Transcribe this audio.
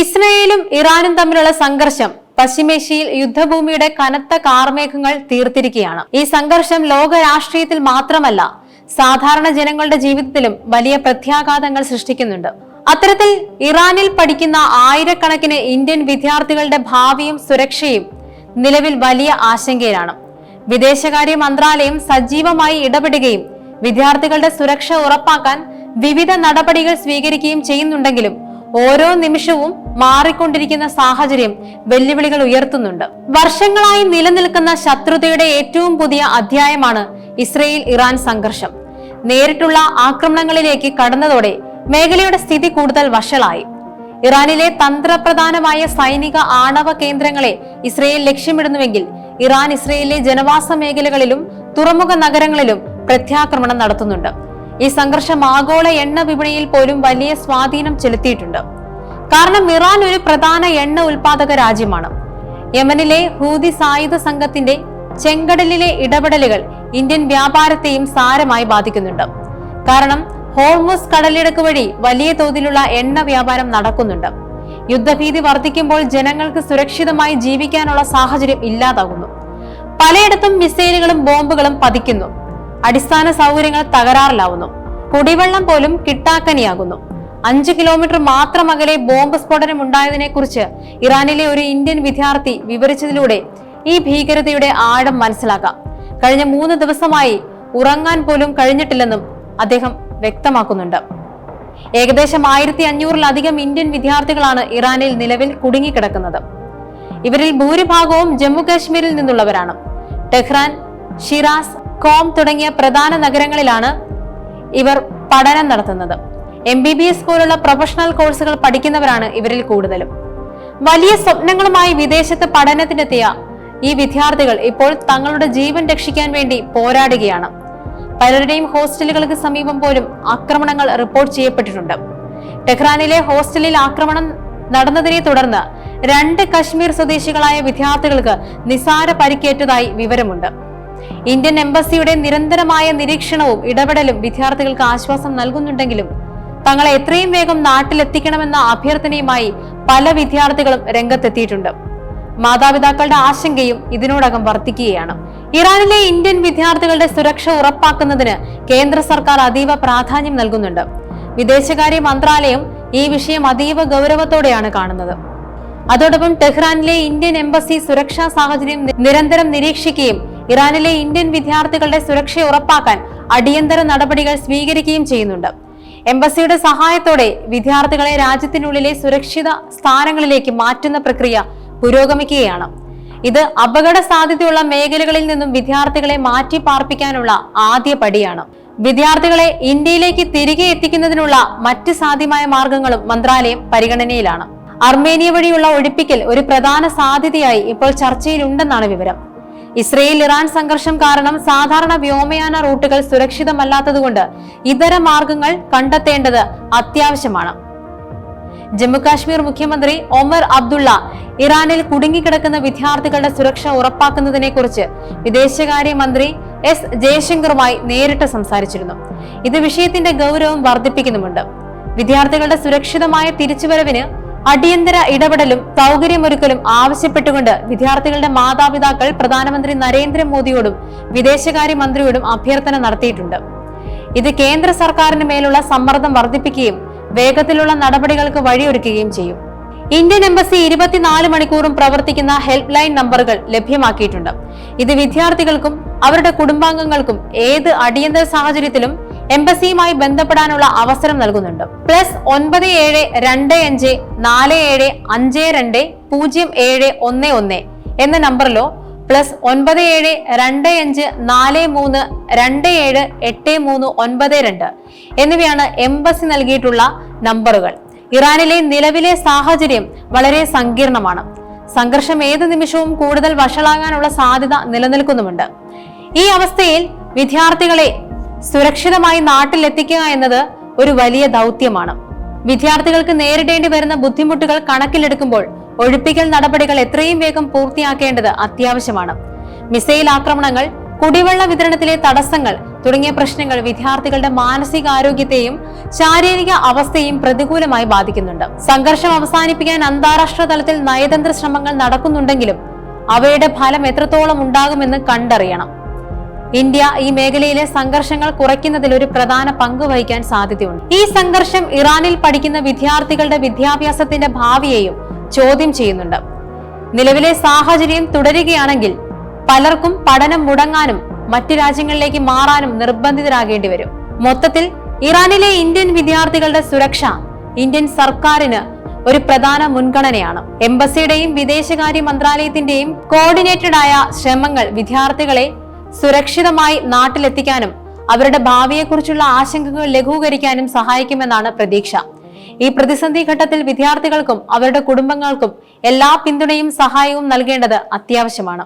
ഇസ്രയേലും ഇറാനും തമ്മിലുള്ള സംഘർഷം പശ്ചിമേഷ്യയിൽ യുദ്ധഭൂമിയുടെ കനത്ത കാർമേഘങ്ങൾ തീർത്തിരിക്കുകയാണ്. ഈ സംഘർഷം ലോക രാഷ്ട്രീയത്തിൽ മാത്രമല്ല സാധാരണ ജനങ്ങളുടെ ജീവിതത്തിലും വലിയ പ്രത്യാഘാതങ്ങൾ സൃഷ്ടിക്കുന്നുണ്ട്. അത്തരത്തിൽ ഇറാനിൽ പഠിക്കുന്ന ആയിരക്കണക്കിന് ഇന്ത്യൻ വിദ്യാർത്ഥികളുടെ ഭാവിയും സുരക്ഷയും നിലവിൽ വലിയ ആശങ്കയിലാണ്. വിദേശകാര്യ മന്ത്രാലയം സജീവമായി ഇടപെടുകയും വിദ്യാർത്ഥികളുടെ സുരക്ഷ ഉറപ്പാക്കാൻ വിവിധ നടപടികൾ സ്വീകരിക്കുകയും ചെയ്യുന്നുണ്ടെങ്കിലും ഓരോ നിമിഷവും മാറിക്കൊണ്ടിരിക്കുന്ന സാഹചര്യം വെല്ലുവിളികൾ ഉയർത്തുന്നുണ്ട്. വർഷങ്ങളായി നിലനിൽക്കുന്ന ശത്രുതയുടെ ഏറ്റവും പുതിയ അധ്യായമാണ് ഇസ്രയേൽ ഇറാൻ സംഘർഷം. നേരിട്ടുള്ള ആക്രമണങ്ങളിലേക്ക് കടന്നതോടെ മേഖലയുടെ സ്ഥിതി കൂടുതൽ വഷളായി. ഇറാനിലെ തന്ത്രപ്രധാനമായ സൈനിക ആണവ കേന്ദ്രങ്ങളെ ഇസ്രയേൽ ലക്ഷ്യമിടുന്നുവെങ്കിൽ ഇറാൻ ഇസ്രയേലിലെ ജനവാസ മേഖലകളിലും തുറമുഖ നഗരങ്ങളിലും പ്രത്യാക്രമണം നടത്തുന്നുണ്ട്. ഈ സംഘർഷം ആഗോള എണ്ണ വിപണിയിൽ പോലും വലിയ സ്വാധീനം ചെലുത്തിയിട്ടുണ്ട്. കാരണം ഇറാൻ ഒരു പ്രധാന എണ്ണ ഉൽപാദക രാജ്യമാണ്. യമനിലെ ഹൂതി സായുധ സംഘത്തിന്റെ ചെങ്കടലിലെ ഇടപെടലുകൾ ഇന്ത്യൻ വ്യാപാരത്തെയും സാരമായി ബാധിക്കുന്നുണ്ട്. കാരണം ഹോർമുസ് കടലിടുക്ക് വഴി വലിയ തോതിലുള്ള എണ്ണ വ്യാപാരം നടക്കുന്നുണ്ട്. യുദ്ധഭീതി വർദ്ധിക്കുമ്പോൾ ജനങ്ങൾക്ക് സുരക്ഷിതമായി ജീവിക്കാനുള്ള സാഹചര്യം ഇല്ലാതാകുന്നു. പലയിടത്തും മിസൈലുകളും ബോംബുകളും പതിക്കുന്നു. അടിസ്ഥാന സൗകര്യങ്ങൾ തകരാറിലാവുന്നു. കുടിവെള്ളം പോലും കിട്ടാക്കനിയാകുന്നു. അഞ്ചു കിലോമീറ്റർ മാത്രം അകലെ ബോംബ് സ്ഫോടനം ഉണ്ടായതിനെ കുറിച്ച് ഇറാനിലെ ഒരു ഇന്ത്യൻ വിദ്യാർത്ഥി വിവരിച്ചതിലൂടെ ഈ ഭീകരതയുടെ ആഴം മനസ്സിലാക്കാം. കഴിഞ്ഞ മൂന്ന് ദിവസമായി ഉറങ്ങാൻ പോലും കഴിഞ്ഞിട്ടില്ലെന്നും അദ്ദേഹം വ്യക്തമാക്കുന്നുണ്ട്. ഏകദേശം ആയിരത്തി അഞ്ഞൂറിലധികം ഇന്ത്യൻ വിദ്യാർത്ഥികളാണ് ഇറാനിൽ നിലവിൽ കുടുങ്ങിക്കിടക്കുന്നത്. ഇവരിൽ ഭൂരിഭാഗവും ജമ്മു കാശ്മീരിൽ നിന്നുള്ളവരാണ്. ടെഹ്റാൻ ഷിറാസ് കോം തുടങ്ങിയ പ്രധാന നഗരങ്ങളിലാണ് ഇവർ പഠനം നടത്തുന്നത്. എം ബി ബി എസ് പോലുള്ള പ്രൊഫഷണൽ കോഴ്സുകൾ പഠിക്കുന്നവരാണ് ഇവരിൽ കൂടുതലും. വലിയ സ്വപ്നങ്ങളുമായി വിദേശത്ത് പഠനത്തിനെത്തിയ ഈ വിദ്യാർത്ഥികൾ ഇപ്പോൾ തങ്ങളുടെ ജീവൻ രക്ഷിക്കാൻ വേണ്ടി പോരാടുകയാണ്. പലരുടെയും ഹോസ്റ്റലുകൾക്ക് സമീപം പോലും ആക്രമണങ്ങൾ റിപ്പോർട്ട് ചെയ്യപ്പെട്ടിട്ടുണ്ട്. ടെഹ്റാനിലെ ഹോസ്റ്റലിൽ ആക്രമണം നടന്നതിനെ തുടർന്ന് രണ്ട് കശ്മീർ സ്വദേശികളായ വിദ്യാർത്ഥികൾക്ക് നിസാര പരിക്കേറ്റതായി വിവരമുണ്ട്. ഇന്ത്യൻ എംബസിയുടെ നിരന്തരമായ നിരീക്ഷണവും ഇടപെടലും വിദ്യാർത്ഥികൾക്ക് ആശ്വാസം നൽകുന്നുണ്ടെങ്കിലും തങ്ങളെ എത്രയും വേഗം നാട്ടിലെത്തിക്കണമെന്ന അഭ്യർത്ഥനയുമായി പല വിദ്യാർത്ഥികളും രംഗത്തെത്തിയിട്ടുണ്ട്. മാതാപിതാക്കളുടെ ആശങ്കയും ഇതിനോടകം വർദ്ധിക്കുകയാണ്. ഇറാനിലെ ഇന്ത്യൻ വിദ്യാർത്ഥികളുടെ സുരക്ഷ ഉറപ്പാക്കുന്നതിന് കേന്ദ്ര സർക്കാർ അതീവ പ്രാധാന്യം നൽകുന്നുണ്ട്. വിദേശകാര്യ മന്ത്രാലയം ഈ വിഷയം അതീവ ഗൗരവത്തോടെയാണ് കാണുന്നത്. അതോടൊപ്പം ടെഹ്റാനിലെ ഇന്ത്യൻ എംബസി സുരക്ഷാ സാഹചര്യം നിരന്തരം നിരീക്ഷിക്കുകയും ഇറാനിലെ ഇന്ത്യൻ വിദ്യാർത്ഥികളുടെ സുരക്ഷ ഉറപ്പാക്കാൻ അടിയന്തര നടപടികൾ സ്വീകരിക്കുകയും ചെയ്യുന്നുണ്ട്. എംബസിയുടെ സഹായത്തോടെ വിദ്യാർത്ഥികളെ രാജ്യത്തിനുള്ളിലെ സുരക്ഷിത സ്ഥാനങ്ങളിലേക്ക് മാറ്റുന്ന പ്രക്രിയ പുരോഗമിക്കുകയാണ്. ഇത് അപകട സാധ്യതയുള്ള മേഖലകളിൽ നിന്നും വിദ്യാർത്ഥികളെ മാറ്റി പാർപ്പിക്കാനുള്ള ആദ്യ പടിയാണ്. വിദ്യാർത്ഥികളെ ഇന്ത്യയിലേക്ക് തിരികെ എത്തിക്കുന്നതിനുള്ള മറ്റ് സാധ്യമായ മാർഗങ്ങളും മന്ത്രാലയം പരിഗണനയിലാണ്. അർമേനിയ വഴിയുള്ള ഒഴിപ്പിക്കൽ ഒരു പ്രധാന സാധ്യതയായി ഇപ്പോൾ ചർച്ചയിലുണ്ടെന്നാണ് വിവരം. ഇസ്രയേൽ ഇറാൻ സംഘർഷം കാരണം സാധാരണ വ്യോമയാന റൂട്ടുകൾ സുരക്ഷിതമല്ലാത്തതുകൊണ്ട് ഇതര മാർഗങ്ങൾ കണ്ടെത്തേണ്ടത് അത്യാവശ്യമാണ്. ജമ്മുകാശ്മീർ മുഖ്യമന്ത്രി ഒമർ അബ്ദുള്ള ഇറാനിൽ കുടുങ്ങിക്കിടക്കുന്ന വിദ്യാർത്ഥികളുടെ സുരക്ഷ ഉറപ്പാക്കുന്നതിനെ കുറിച്ച് വിദേശകാര്യമന്ത്രി എസ് ജയശങ്കറുമായി നേരിട്ട് സംസാരിച്ചിരുന്നു. ഇത് വിഷയത്തിന്റെ ഗൗരവം വർദ്ധിപ്പിക്കുന്നുമുണ്ട്. വിദ്യാർത്ഥികളുടെ സുരക്ഷിതമായ തിരിച്ചുവരവിന് അടിയന്തര ഇടപെടലും സൗകര്യമൊരുക്കലും ആവശ്യപ്പെട്ടുകൊണ്ട് വിദ്യാർത്ഥികളുടെ മാതാപിതാക്കൾ പ്രധാനമന്ത്രി നരേന്ദ്രമോദിയോടും വിദേശകാര്യ മന്ത്രിയോടും അഭ്യർത്ഥന നടത്തിയിട്ടുണ്ട്. ഇത് കേന്ദ്ര സർക്കാരിന് മേലുള്ള സമ്മർദ്ദം വർദ്ധിപ്പിക്കുകയും വേഗത്തിലുള്ള നടപടികൾക്ക് വഴിയൊരുക്കുകയും ചെയ്യും. ഇന്ത്യൻ എംബസി ഇരുപത്തിനാല് മണിക്കൂറും പ്രവർത്തിക്കുന്ന ഹെൽപ്പ് ലൈൻ നമ്പറുകൾ ലഭ്യമാക്കിയിട്ടുണ്ട്. ഇത് വിദ്യാർത്ഥികൾക്കും അവരുടെ കുടുംബാംഗങ്ങൾക്കും ഏത് അടിയന്തര സാഹചര്യത്തിലും എംബസിയുമായി ബന്ധപ്പെടാനുള്ള അവസരം നൽകുന്നുണ്ട്. പ്ലസ് ഒൻപത് ഏഴ് രണ്ട് അഞ്ച് നാല് ഏഴ് അഞ്ച് രണ്ട് പൂജ്യം ഏഴ് ഒന്ന് ഒന്ന് എന്ന നമ്പറിലോ പ്ലസ് ഒൻപത് ഏഴ് രണ്ട് അഞ്ച് നാല് മൂന്ന് രണ്ട് ഏഴ് എട്ട് മൂന്ന് ഒൻപത് രണ്ട് എന്നിവയാണ് എംബസി നൽകിയിട്ടുള്ള നമ്പറുകൾ. ഇറാനിലെ നിലവിലെ സാഹചര്യം വളരെ സങ്കീർണമാണ്. സംഘർഷം ഏത് നിമിഷവും കൂടുതൽ വഷളാകാനുള്ള സാധ്യത നിലനിൽക്കുന്നുമുണ്ട്. ഈ അവസ്ഥയിൽ വിദ്യാർത്ഥികളെ സുരക്ഷിതമായി നാട്ടിലെത്തിക്കുക എന്നത് ഒരു വലിയ ദൗത്യമാണ്. വിദ്യാർത്ഥികൾക്ക് നേരിടേണ്ടി വരുന്ന ബുദ്ധിമുട്ടുകൾ കണക്കിലെടുക്കുമ്പോൾ ഒഴിപ്പിക്കൽ നടപടികൾ എത്രയും വേഗം പൂർത്തിയാക്കേണ്ടത് അത്യാവശ്യമാണ്. മിസൈൽ ആക്രമണങ്ങൾ കുടിവെള്ള വിതരണത്തിലെ തടസ്സങ്ങൾ തുടങ്ങിയ പ്രശ്നങ്ങൾ വിദ്യാർത്ഥികളുടെ മാനസികാരോഗ്യത്തെയും ശാരീരിക അവസ്ഥയും പ്രതികൂലമായി ബാധിക്കുന്നുണ്ട്. സംഘർഷം അവസാനിപ്പിക്കാൻ അന്താരാഷ്ട്ര തലത്തിൽ നയതന്ത്ര ശ്രമങ്ങൾ നടക്കുന്നുണ്ടെങ്കിലും അവയുടെ ഫലം എത്രത്തോളം ഉണ്ടാകുമെന്ന് കണ്ടറിയണം. ഇന്ത്യ ഈ മേഖലയിലെ സംഘർഷങ്ങൾ കുറയ്ക്കുന്നതിൽ ഒരു പ്രധാന പങ്ക് വഹിക്കാൻ സാധ്യതയുണ്ട്. ഈ സംഘർഷം ഇറാനിൽ പഠിക്കുന്ന വിദ്യാർത്ഥികളുടെ വിദ്യാഭ്യാസത്തിന്റെ ഭാവിയെയും ചോദ്യം ചെയ്യുന്നുണ്ട്. നിലവിലെ സാഹചര്യം തുടരുകയാണെങ്കിൽ പലർക്കും പഠനം മുടങ്ങാനും മറ്റു രാജ്യങ്ങളിലേക്ക് മാറാനും നിർബന്ധിതരാകേണ്ടി വരും. മൊത്തത്തിൽ ഇറാനിലെ ഇന്ത്യൻ വിദ്യാർത്ഥികളുടെ സുരക്ഷ ഇന്ത്യൻ സർക്കാരിന് ഒരു പ്രധാന മുൻഗണനയാണ്. എംബസിയുടെയും വിദേശകാര്യ മന്ത്രാലയത്തിന്റെയും കോർഡിനേറ്റഡ് ആയ ശ്രമങ്ങൾ വിദ്യാർത്ഥികളെ സുരക്ഷിതമായി നാട്ടിലെത്തിക്കാനും അവരുടെ ഭാവിയെക്കുറിച്ചുള്ള ആശങ്കകൾ ലഘൂകരിക്കാനും സഹായിക്കുമെന്നാണ് പ്രതീക്ഷ. ഈ പ്രതിസന്ധി ഘട്ടത്തിൽ വിദ്യാർത്ഥികൾക്കും അവരുടെ കുടുംബങ്ങൾക്കും എല്ലാ പിന്തുണയും സഹായവും നൽകേണ്ടത് അത്യാവശ്യമാണ്.